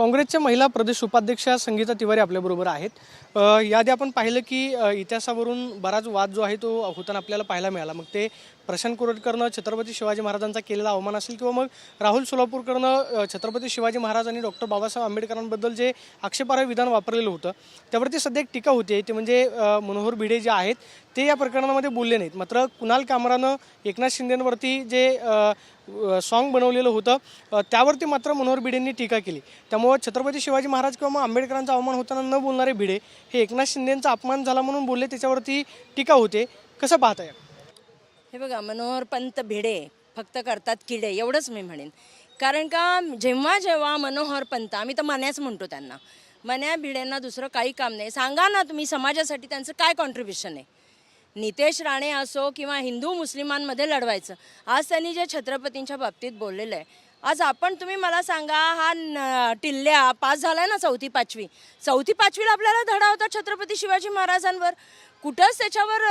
काँग्रेसच्या महिला प्रदेश उपाध्यक्षा संगीता तिवारी आपल्याबरोबर आहेत. यादी आपण पाहिलं की इतिहासावरून बराच वाद जो आहे तो होताना आपल्याला पाहायला मिळाला. मग ते प्रशांत कोरटकरनं छत्रपती शिवाजी महाराजांचा केलेला अवमान असेल किंवा मग राहुल सोलापूरकरनं छत्रपती शिवाजी महाराज आणि डॉक्टर बाबासाहेब आंबेडकरांबद्दल जे आक्षेपार्ह विधान वापरलेलं होतं त्यावरती सध्या एक टीका होती ते म्हणजे मनोहर भिडे जे आहेत ते या प्रकरणामध्ये बोलले नाहीत. मात्र कुणाल कामरानं एकनाथ शिंदेंवरती जे सॉन्ग बनवलेलं होतं. त्यावरती मात्र मनोहर भिडेंनी टीका केली. त्यामुळं छत्रपती शिवाजी महाराज किंवा मग आंबेडकरांचा अवमान होताना न बोलणारे भिडे हे एकनाथ शिंदेंचा अपमान झाला म्हणून बोलले त्याच्यावरती टीका होते. कसं पाहताय? हे बघा मनोहर पंत भिडे फक्त करतात किडे एवढंच मी म्हणेन. कारण का जेव्हा जेव्हा मनोहर पंत आम्ही तर मन्याच म्हणतो त्यांना मन्या भिडेंना दुसरं काही काम नाही. सांगा ना तुम्ही समाजासाठी त्यांचं काय कॉन्ट्रीब्युशन आहे? नितेश राणे असो किंवा हिंदू मुस्लिमांमध्ये लढवायचं. आज त्यांनी जे छत्रपतींच्या बाबतीत बोललेलं आहे. आज आपण तुम्ही मला सांगा हा न- टिल्ल्या पास झालाय ना चौथी पाचवी? चौथी पाचवीला आपल्याला धडा होता छत्रपती शिवाजी महाराजांवर. कुठंच त्याच्यावर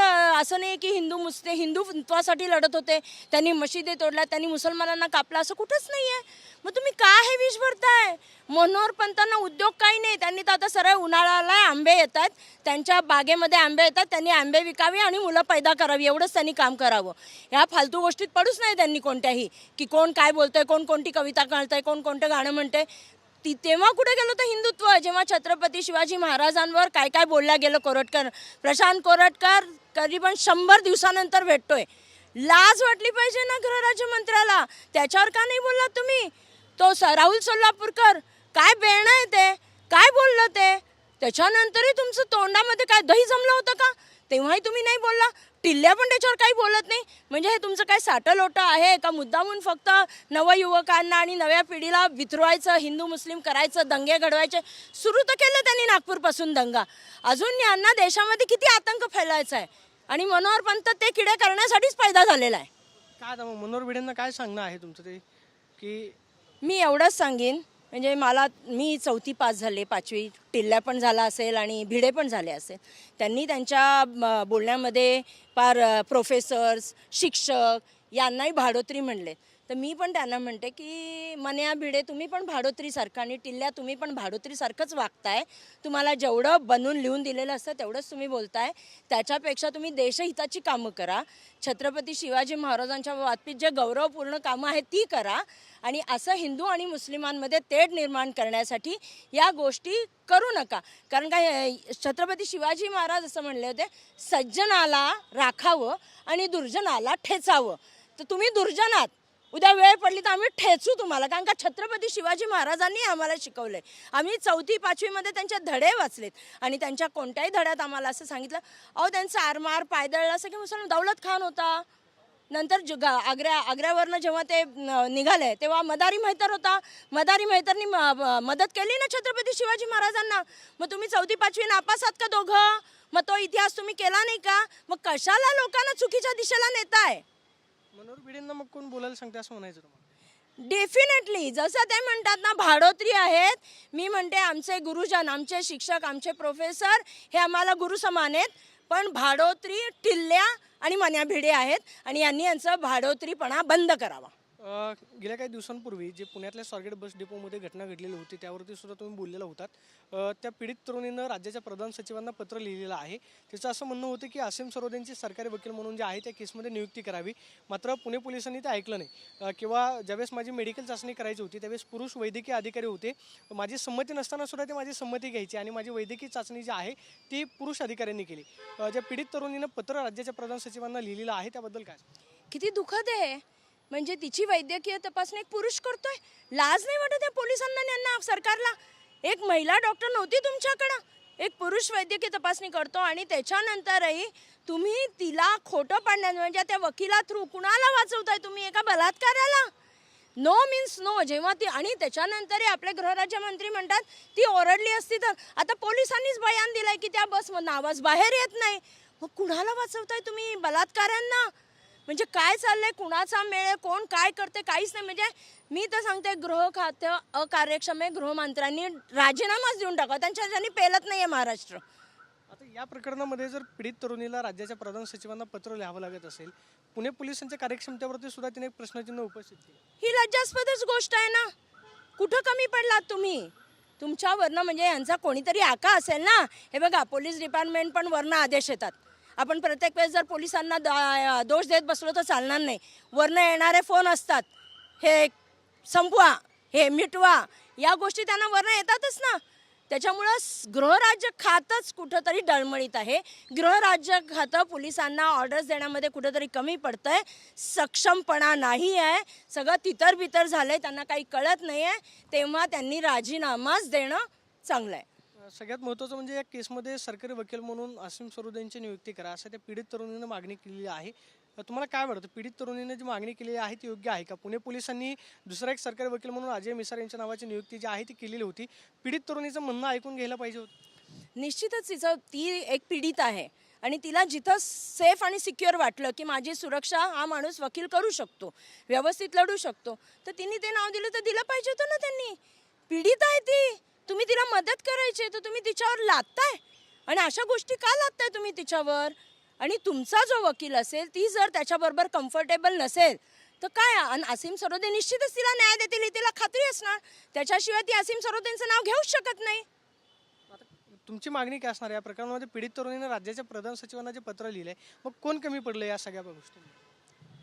असं नाही की हिंदू मुस्लिम हिंदुत्वासाठी लढत होते. त्यांनी मशिदी तोडल्या त्यांनी मुसलमानांना कापला असं कुठंच नाही आहे मग तुम्ही का हे विष भरताय? मनोहर पंतांना उद्योग काही नाही. त्यांनी तर आता सरळ उन्हाळ्याला आंबे येतात. त्यांच्या बागेमध्ये आंबे येतात. त्यांनी आंबे विकावे आणि मुलं पैदा करावी. एवढंच त्यांनी काम करावं. ह्या फालतू गोष्टीत पडूच नाही त्यांनी कोणत्याही. की कोण काय बोलतंय कोण कोणती कविता कळतंय कोण कोणतं गाणं म्हणतंय. ती तेव्हा कुठे गेलं तर हिंदुत्व? जेव्हा छत्रपती शिवाजी महाराजांवर काय काय बोलल्या गेलं कोरटकर प्रशांत कोरटकर करीबन शंभर दिवसानंतर भेटतोय. लाज वाटली पाहिजे ना गृहराज्यमंत्र्याला त्याच्यावर का नाही बोललात तुम्ही? तो स राहुल सोलापूरकर काय बेळणं आहे ते? काय बोललं ते? त्याच्यानंतरही तुमचं तोंडामध्ये काय दही जमलं होतं का? तेव्हाही तुम्ही नाही बोलला? टिल्ल्या पण त्याच्यावर काही बोलत नाही? म्हणजे हे तुमचं काय साठलोटं आहे का मुद्दामून फक्त नवयुवकांना आणि नव्या पिढीला वितरवायचं हिंदू मुस्लिम करायचं दंगे घडवायचे? सुरू तर केलं त्यांनी नागपूरपासून दंगा. अजून यांना देशामध्ये किती आतंक फैलायचा आहे? आणि मनोहर पंत ते किडे करण्यासाठीच पैदा झालेला आहे. काय मनोहर भिडेंना काय सांगणं आहे तुमचं ते? की मी एवढंच सांगेन. म्हणजे मला मी चौथी पास झाले पाचवी टिल्ल्या पण झाला असेल आणि भिडे पण झाले असेल. त्यांनी त्यांच्या बोलण्यामध्ये फार प्रोफेसर्स शिक्षक यांनाही भाडोत्री म्हणले. तर मी पण त्यांना म्हणते की मन्या भिडे तुम्ही पण भाडोत्रीसारखं आणि टिल्ल्या तुम्ही पण भाडोत्रीसारखंच वागताय. तुम्हाला जेवढं बनवून लिहून दिलेलं असतं तेवढंच तुम्ही बोलताय. त्याच्यापेक्षा तुम्ही देशहिताची कामं करा. छत्रपती शिवाजी महाराजांच्या बाबतीत जे गौरवपूर्ण कामं आहेत ती करा. आणि असं हिंदू आणि मुस्लिमांमध्ये तेढ निर्माण करण्यासाठी या गोष्टी करू नका. कारण काय छत्रपती शिवाजी महाराज असं म्हणले होते सज्जनाला राखावं आणि दुर्जनाला ठेचावं. तर तुम्ही दुर्जनात उद्या वेळ पडली तर आम्ही ठेचू तुम्हाला. कारण का छत्रपती शिवाजी महाराजांनी आम्हाला शिकवलंय. आम्ही चौथी पाचवीमध्ये त्यांचे धडे वाचलेत. आणि त्यांच्या कोणत्याही धड्यात आम्हाला असं सांगितलं अहो त्यांचा आरमार पायदळ असं की मुसलमान दौलत खान होता. नंतर ज- आग्र्या आग्र्यावरनं जेव्हा ते निघाले तेव्हा मदारी म्हैतर होता. मदारी म्हैतरनी म- मदत केली ना छत्रपती शिवाजी महाराजांना? मग तुम्ही चौथी पाचवी नापासात का दोघं? मग तो इतिहास तुम्ही केला नाही का? मग कशाला लोकांना चुकीच्या दिशेला नेताय? मनोहर भिडेंना मग कोण बोलायला सांगते असं म्हणायचं तुम्हाला? डेफिनेटली जसं ते म्हणतात ना भाडोत्री आहेत. मी म्हणते आमचे गुरुजन आमचे शिक्षक आमचे प्रोफेसर हे आम्हाला गुरु समान आहेत. पण भाडोत्री टिल्ल्या आणि मन्या भिडे आहेत. आणि यांनी यांचं भाडोत्रीपणा बंद करावा. गेल्या काही दिवसांपूर्वी जे पुण्यातल्या स्वारगेट बस डेपोमध्ये घटना घडलेली होती त्यावरती सुद्धा तुम्ही बोललेला होतात. त्या पीडित तरुणीनं राज्याच्या प्रधान सचिवांना पत्र लिहिलेलं आहे. त्याचं असं म्हणणं होतं की आसिम सरोदेंची सरकारी वकील म्हणून जे आहे त्या केसमध्ये नियुक्ती करावी. मात्र पुणे पोलिसांनी ते ऐकलं नाही. किंवा ज्यावेळेस माझी मेडिकल चाचणी करायची होती त्यावेळेस पुरुष वैद्यकीय अधिकारी होते. माझी संमती नसताना सुद्धा ते माझी संमती घ्यायची आणि माझी वैद्यकीय चाचणी जी आहे ती पुरुष अधिकाऱ्यांनी केली. ज्या पीडित तरुणीनं पत्र राज्याच्या प्रधान सचिवांना लिहिलेलं आहे त्याबद्दल काय किती दुःखद आहे. म्हणजे तिची वैद्यकीय तपासणी एक पुरुष करतोय. लाज नाही वाटत या पोलिसांना यांना सरकारला. एक महिला डॉक्टर नव्हती तुमच्याकडं? एक पुरुष वैद्यकीय तपासणी करतो आणि त्याच्यानंतरही तुम्ही तिला खोटं पाडण्यात म्हणजे त्या वकिला थ्रू कुणाला वाचवताय तुम्ही? एका बलात्काराला? नो मीन्स नो जेव्हा ती आणि त्याच्यानंतरही आपले गृहराज्यमंत्री म्हणतात ती ओरडली असती तर. आता पोलिसांनीच बयान दिलंय की त्या बस आवाज बाहेर येत नाही. मग कुणाला वाचवताय तुम्ही? बलात्कारांना? म्हणजे काय चाललंय कुणाचा मेळ आहे कोण काय करते काहीच नाही. म्हणजे मी तर सांगते गृह खातं अकार्यक्षम आहे गृहमंत्र्यांनी राजीनामाच देऊन टाका त्यांच्या ज्यांनी पेलत नाहीये महाराष्ट्र. आता या प्रकरणामध्ये जर पीडित तरुणीला राज्याच्या प्रधान सचिवांना पत्र लिहावं लागत असेल पुणे पोलिसांच्या कार्यक्षमतेवरती सुद्धा तिने एक प्रश्नचिन्ह उपस्थित केलं. ही लज्जास्पदच गोष्ट आहे ना. कुठं कमी पडलात तुम्ही? तुमच्यावरनं म्हणजे यांचा कोणीतरी आका असेल ना? हे बघा पोलीस डिपार्टमेंट पण वरनं आदेश येतात. आपण प्रत्येक वेळेस जर पोलिसांना दा- दोष देत बसलो तर चालणार नाही. वरनं येणारे फोन असतात. हे संपवा हे मिटवा या गोष्टी त्यांना वरनं येतातच ना. त्याच्यामुळं स- गृहराज्य खातंच कुठंतरी डळमळीत आहे. गृहराज्य खातं पोलिसांना ऑर्डर्स देण्यामध्ये कुठंतरी कमी पडतं आहे सक्षमपणा नाही आहे. सगळं तितर बितर आहे त्यांना काही कळत नाही आहे तेव्हा त्यांनी राजीनामाच देणं चांगलं आहे सगळ्यात महत्त्वाचं म्हणजे या केसमध्ये सरकारी वकील म्हणून असीम सरोदेंची नियुक्ती करा असं त्या पीडित तरुणीनं मागणी केलेली आहे. तुम्हाला काय वाटतं? पीडित तरुणीने जी मागणी केलेली आहे ती योग्य आहे का? पुणे पोलिसांनी दुसरा एक सरकारी वकील म्हणून अजय मिसार यांच्या नावाची नियुक्ती जी आहे ती केलेली होती. पीडित तरुणीचं म्हणणं ऐकून घ्यायला पाहिजे होतं. निश्चितच तिचं ती एक पीडित आहे. आणि तिला जिथं सेफ आणि सिक्युअर वाटलं की माझी सुरक्षा हा माणूस वकील करू शकतो व्यवस्थित लढू शकतो तर तिने ते नाव दिलं तर दिलं पाहिजे होतं ना त्यांनी. पीडित आहे ती. तुम्ही तिला मदत करायची आहे, तर तुम्ही तिच्यावर लादताय? आणि अशा गोष्टी का लादताय तुम्ही तिच्यावर? आणि तुमचा जो वकील असेल ती जर त्याच्याबरोबर कम्फर्टेबल नसेल तर काय? आणि असीम सरोदे निश्चितच तिला न्याय देतील ही तिला खात्री असणार. त्याच्याशिवाय ती असीम सरोदेंचं नाव घेऊच शकत नाही. तुमची मागणी काय असणार? या प्रकरणामध्ये पीडित तरुणीनं राज्याच्या प्रधान सचिवांना जे पत्र लिहिले मग कोण कमी पडलं या सगळ्या गोष्टी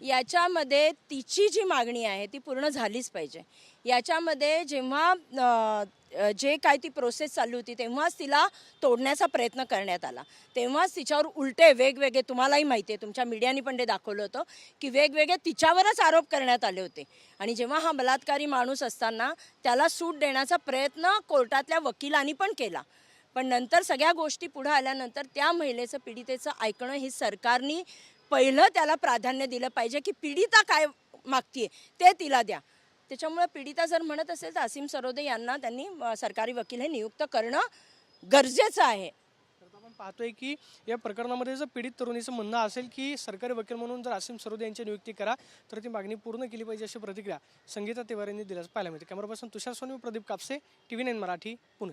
याच्यामध्ये तिची जी मागणी आहे ती पूर्ण झालीच पाहिजे. याच्यामध्ये जेव्हा जे काय ती प्रोसेस चालू होती तेव्हाच तिला तोडण्याचा प्रयत्न करण्यात आला. तेव्हाच तिच्यावर उलटे वेगवेगळे तुम्हालाही माहिती आहे तुमच्या मीडियानी पण ते दाखवलं होतं की वेगवेगळे तिच्यावरच आरोप करण्यात आले होते. आणि जेव्हा हा बलात्कारी माणूस असताना त्याला सूट देण्याचा प्रयत्न कोर्टातल्या वकिलांनी पण केला. पण नंतर सगळ्या गोष्टी पुढं आल्यानंतर त्या महिलेचं पीडितेचं ऐकणं हे सरकारनी पहिलं त्याला प्राधान्य दिलं पाहिजे की पीडिता काय मागतीये ते तिला द्या. त्याच्यामुळे पीडिता जर म्हणत असेल तर असीम सरोदे यांना त्यांनी सरकारी वकील हे नियुक्त करणं गरजेचं आहे. आपण पाहतोय की या प्रकरणामध्ये जर पीडित तरुणीचं म्हणणं असेल की सरकारी वकील म्हणून जर असीम सरोदे यांची नियुक्ती करा तर ती मागणी पूर्ण केली पाहिजे अशी प्रतिक्रिया संगीता तिवारी यांनी दिल्याचं पाहायला मिळते. कॅमेरापासून Tushar Soni Pradeep Kapse T V nine Marathi Pune.